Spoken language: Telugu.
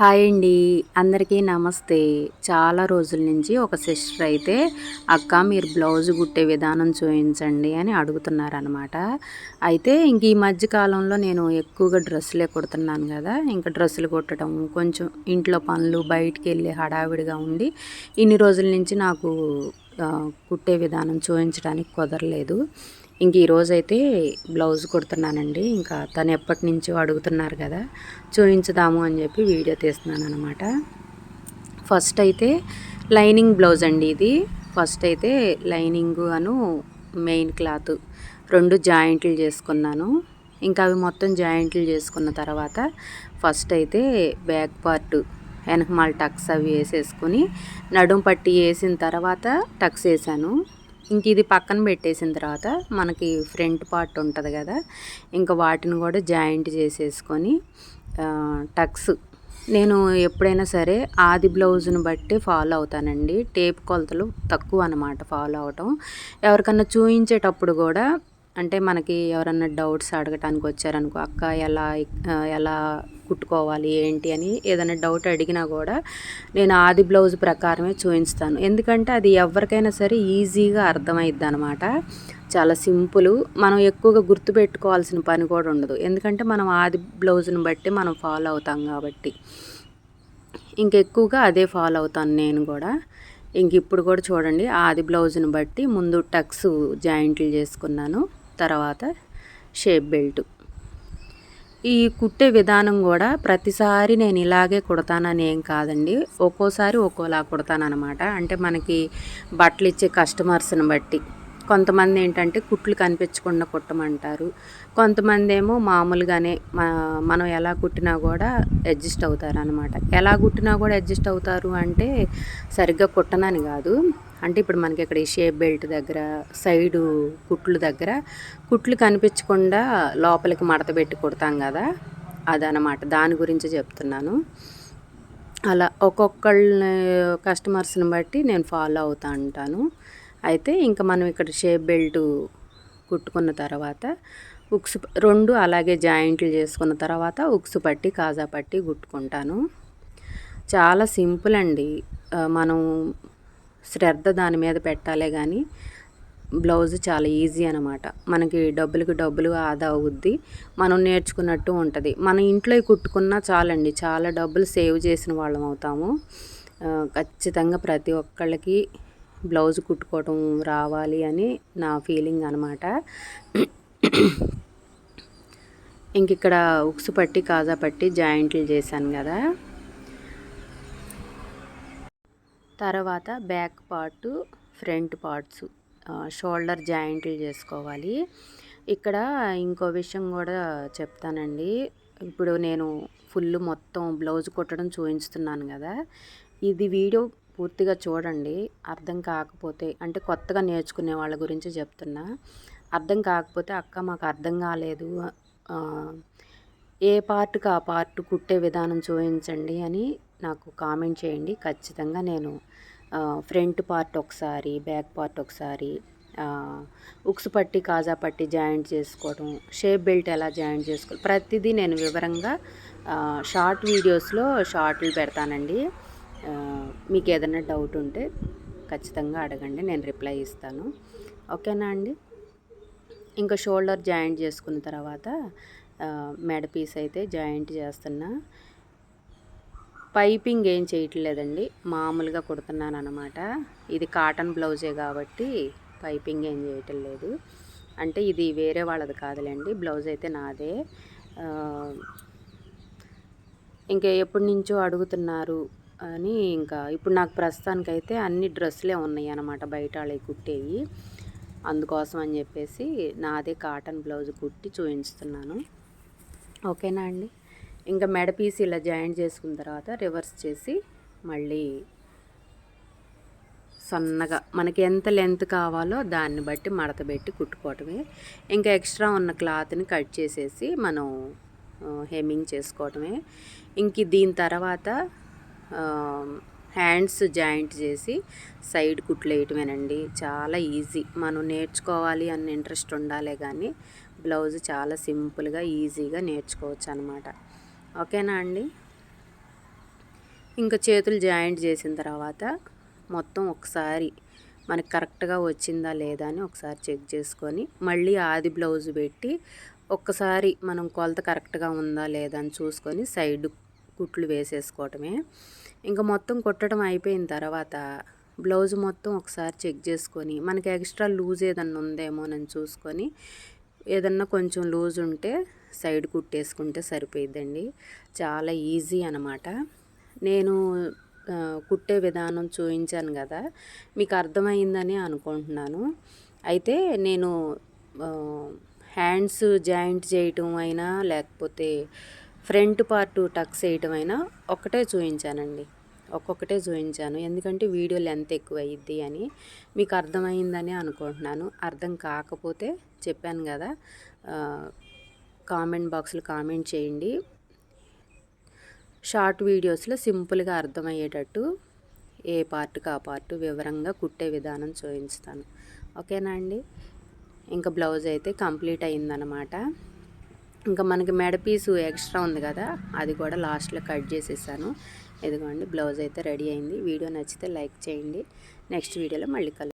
హాయ్ అండి. అందరికీ నమస్తే. చాలా రోజుల నుంచి ఒక సిస్టర్ అయితే అక్క మీరు బ్లౌజ్ కుట్టే విధానం చూపించండి అని అడుగుతున్నారనమాట అయితే ఇంక ఈ మధ్య కాలంలో నేను ఎక్కువగా డ్రెస్సులే కుడుతున్నాను కదా. ఇంకా డ్రెస్సులు కుట్టడం కొంచెం ఇంట్లో పనులు బయటికి వెళ్ళి హడావిడిగా ఉండి ఇన్ని రోజుల నుంచి నాకు కుట్టే విధానం చూపించడానికి కుదరలేదు. ఇంక ఈరోజైతే బ్లౌజ్ కుడుతున్నానండి. ఇంకా తను ఎప్పటి నుంచో అడుగుతున్నారు కదా చూపించుదాము అని చెప్పి వీడియో తీస్తున్నాను అనమాట ఫస్ట్ అయితే లైనింగ్ బ్లౌజ్ అండి ఇది. ఫస్ట్ అయితే లైనింగ్ అను మెయిన్ క్లాత్ రెండు జాయింట్లు చేసుకున్నాను. ఇంకా అవి మొత్తం జాయింట్లు చేసుకున్న తర్వాత ఫస్ట్ అయితే బ్యాక్ పార్ట్ వెనకమాల టక్స్ అవి వేసేసుకొని నడుం పట్టి వేసిన తర్వాత టక్స్ వేసాను. ఇంక ఇది పక్కన పెట్టేసిన తర్వాత మనకి ఫ్రంట్ పార్ట్ ఉంటుంది కదా ఇంకా వాటిని కూడా జాయింట్ చేసేసుకొని టక్స్. నేను ఎప్పుడైనా సరే ఆది బ్లౌజ్ను బట్టి ఫాలో అవుతానండి. టేప్ కొలతలు తక్కువ అనమాట ఫాలో అవటం. ఎవరికన్నా చూయించేటప్పుడు కూడా అంటే మనకి ఎవరన్నా డౌట్స్ అడగటానికి వచ్చారనుకో అక్క ఎలా ఎలా కుట్టుకోవాలి ఏంటి? అని ఏదైనా డౌట్ అడిగినా కూడా నేను ఆది బ్లౌజ్ ప్రకారమే చూపిస్తాను ఎందుకంటే అది ఎవరికైనా సరే ఈజీగా అర్థమైద్ది అనమాట చాలా సింపుల్. మనం ఎక్కువగా గుర్తుపెట్టుకోవాల్సిన పని కూడా ఉండదు. ఎందుకంటే మనం ఆది బ్లౌజ్ని బట్టి మనం ఫాలో అవుతాం కాబట్టి. ఇంకెక్కువగా అదే ఫాలో అవుతాను నేను కూడా. ఇంక ఇప్పుడు కూడా చూడండి ఆది బ్లౌజ్ని బట్టి ముందు టక్స్ జాయింట్లు చేసుకున్నాను. తర్వాత షేప్ బెల్ట్. ఈ కుట్టే విధానం కూడా ప్రతిసారి నేను ఇలాగే కుడతానని ఏం కాదండి. ఒక్కోసారి ఒక్కోలా కుడతానమాట అంటే మనకి బట్టలు ఇచ్చే కస్టమర్స్ని బట్టి. కొంతమంది ఏంటంటే కుట్లు కనిపించకుండా కుట్టమంటారు. కొంతమంది ఏమో మామూలుగానే మనం ఎలా కుట్టినా కూడా అడ్జస్ట్ అవుతారు అనమాట ఎలా కుట్టినా కూడా అడ్జస్ట్ అవుతారు అంటే సరిగ్గా కుట్టనని కాదు. అంటే ఇప్పుడు మనకి ఇక్కడ ఈ షేప్ బెల్ట్ దగ్గర సైడు కుట్లు దగ్గర కుట్లు కనిపించకుండా లోపలికి మడత పెట్టి కుడతాం కదా? అదనమాట దాని గురించి చెప్తున్నాను. అలా ఒక్కొక్కళ్ళని కస్టమర్స్ని బట్టి నేను ఫాలో అవుతా ఉంటాను. అయితే ఇంకా మనం ఇక్కడ షేప్ బెల్ట్ కుట్టుకున్న తర్వాత ఉక్స్ రెండు అలాగే జాయింట్లు చేసుకున్న తర్వాత ఉక్స్ పట్టి కాజా పట్టి కుట్టుకుంటాను. చాలా సింపుల్ అండి. మనం శ్రద్ధ దాని మీద పెట్టాలే కానీ బ్లౌజ్ చాలా ఈజీ అనమాట మనకి డబ్బులకి డబ్బులు ఆదా అవుద్ది. మనం నేర్చుకున్నట్టు ఉంటుంది. మన ఇంట్లో కుట్టుకున్నా చాలండి. చాలా డబ్బులు సేవ్ చేసిన వాళ్ళం అవుతాము. ఖచ్చితంగా ప్రతి ఒక్కళ్ళకి బ్లౌజ్ కుట్టుకోవటం రావాలి అని నా ఫీలింగ్ అనమాట ఇంక ఇక్కడ ఉక్సు పట్టి కాజా పట్టి జాయింట్లు చేశాను కదా. తర్వాత back part front parts shoulder జాయింట్లు చేసుకోవాలి. ఇక్కడ ఇంకో విషయం కూడా చెప్తానండి. ఇప్పుడు నేను ఫుల్ మొత్తం బ్లౌజ్ కుట్టడం చూపిస్తున్నాను కదా. ఇది వీడియో పూర్తిగా చూడండి. అర్థం కాకపోతే అంటే కొత్తగా నేర్చుకునే వాళ్ళ గురించి చెప్తున్నా. అర్థం కాకపోతే అక్క మాకు అర్థం కాలేదు. ఏ పార్ట్కి ఆ పార్ట్ కుట్టే విధానం చూపించండి అని నాకు కామెంట్ చేయండి. ఖచ్చితంగా నేను ఫ్రంట్ పార్ట్ ఒకసారి బ్యాక్ పార్ట్ ఒకసారి ఉక్స్ పట్టి కాజా పట్టి జాయింట్ చేసుకోవడం షేప్ బెల్ట్ ఎలా జాయింట్ చేసుకోవాలి ప్రతిదీ నేను వివరంగా షార్ట్ వీడియోస్లో షార్ట్లు పెడతానండి. మీకు ఏదైనా డౌట్ ఉంటే ఖచ్చితంగా అడగండి నేను రిప్లై ఇస్తాను. ఓకేనా అండి? ఇంకా షోల్డర్ జాయింట్ చేసుకున్న తర్వాత మెడ పీస్ అయితే జాయింట్ చేస్తున్నా. పైపింగ్ ఏం చేయట్లేదండి. మామూలుగా కుడుతున్నాను అనమాట ఇది కాటన్ బ్లౌజే కాబట్టి పైపింగ్ ఏం చేయటం లేదు అంటే ఇది వేరే వాళ్ళది కాదులేండి. బ్లౌజ్ అయితే నాదే. ఇంకా ఎప్పటి నుంచో అడుగుతున్నారు అని ఇంకా ఇప్పుడు నాకు ప్రస్తుతానికైతే అన్ని డ్రెస్సులే ఉన్నాయి అనమాట బయట వాళ్ళవి కుట్టేవి అందుకోసం అని చెప్పేసి నాదే కాటన్ బ్లౌజ్ కుట్టి చూపించుతున్నాను ఓకేనా అండి? ఇంకా మెడ పీస్ ఇలా జాయింట్ చేసుకున్న తర్వాత రివర్స్ చేసి మళ్ళీ సన్నగా మనకి ఎంత లెంత్ కావాలో దాన్ని బట్టి మడత పెట్టి కుట్టుకోవటమే. ఇంకా ఎక్స్ట్రా ఉన్న క్లాత్ని కట్ చేసేసి మనం హెమ్మింగ్ చేసుకోవటమే. ఇంక దీని తర్వాత హ్యాండ్స్ జాయింట్ చేసి సైడ్ కుట్లు వేయటమేనండి చాలా ఈజీ. మనం నేర్చుకోవాలి అన్న ఇంట్రెస్ట్ ఉండాలే కానీ బ్లౌజ్ చాలా సింపుల్గా ఈజీగా నేర్చుకోవచ్చు అనమాట ఓకేనా అండి? ఇంకా చేతులు జాయింట్ చేసిన తర్వాత మొత్తం ఒకసారి మనకి కరెక్ట్గా వచ్చిందా లేదా అని ఒకసారి చెక్ చేసుకొని మళ్ళీ ఆది బ్లౌజ్ పెట్టి ఒక్కసారి మనం కొలత కరెక్ట్గా ఉందా లేదా అని చూసుకొని సైడ్ కుట్లు వేసేసుకోవటమే. ఇంకా మొత్తం కుట్టడం అయిపోయిన తర్వాత బ్లౌజ్ మొత్తం ఒకసారి చెక్ చేసుకొని మనకి ఎక్స్ట్రా లూజ్ ఏదన్నా ఉందేమోనని చూసుకొని ఏదన్నా కొంచెం లూజ్ ఉంటే సైడ్ కుట్టేసుకుంటే సరిపోయిద్దండి. చాలా ఈజీ అనమాట నేను కుట్టే విధానం చూపించాను కదా మీకు అర్థమైందని అనుకుంటున్నాను. అయితే నేను హ్యాండ్స్ జాయింట్ చేయటం అయినా లేకపోతే ఫ్రంట్ పార్ట్ టక్స్ వేయటం అయినా ఒక్కటే చూపించానండి ఒక్కొక్కటే చూపించాను ఎందుకంటే వీడియో లెంత్ ఎక్కువ అయ్యిద్ది అని మీకు అర్థమైందని అనుకుంటున్నాను. అర్థం కాకపోతే చెప్పాను కదా కామెంట్ బాక్స్లో కామెంట్ చేయండి. షార్ట్ వీడియోస్లో సింపుల్గా అర్థమయ్యేటట్టు ఏ పార్ట్కి ఆ పార్ట్ వివరంగా కుట్టే విధానం చూపిస్తాను. ఓకేనా అండి? ఇంకా బ్లౌజ్ అయితే కంప్లీట్ అయిందనమాట ఇంకా మనకి మెడ పీసు ఎక్స్ట్రా ఉంది కదా అది కూడా లాస్ట్లో కట్ చేసేసాను. ఇదిగోండి బ్లౌజ్ అయితే రెడీ అయింది. వీడియో నచ్చితే లైక్ చేయండి. నెక్స్ట్ వీడియోలో మళ్ళీ కలు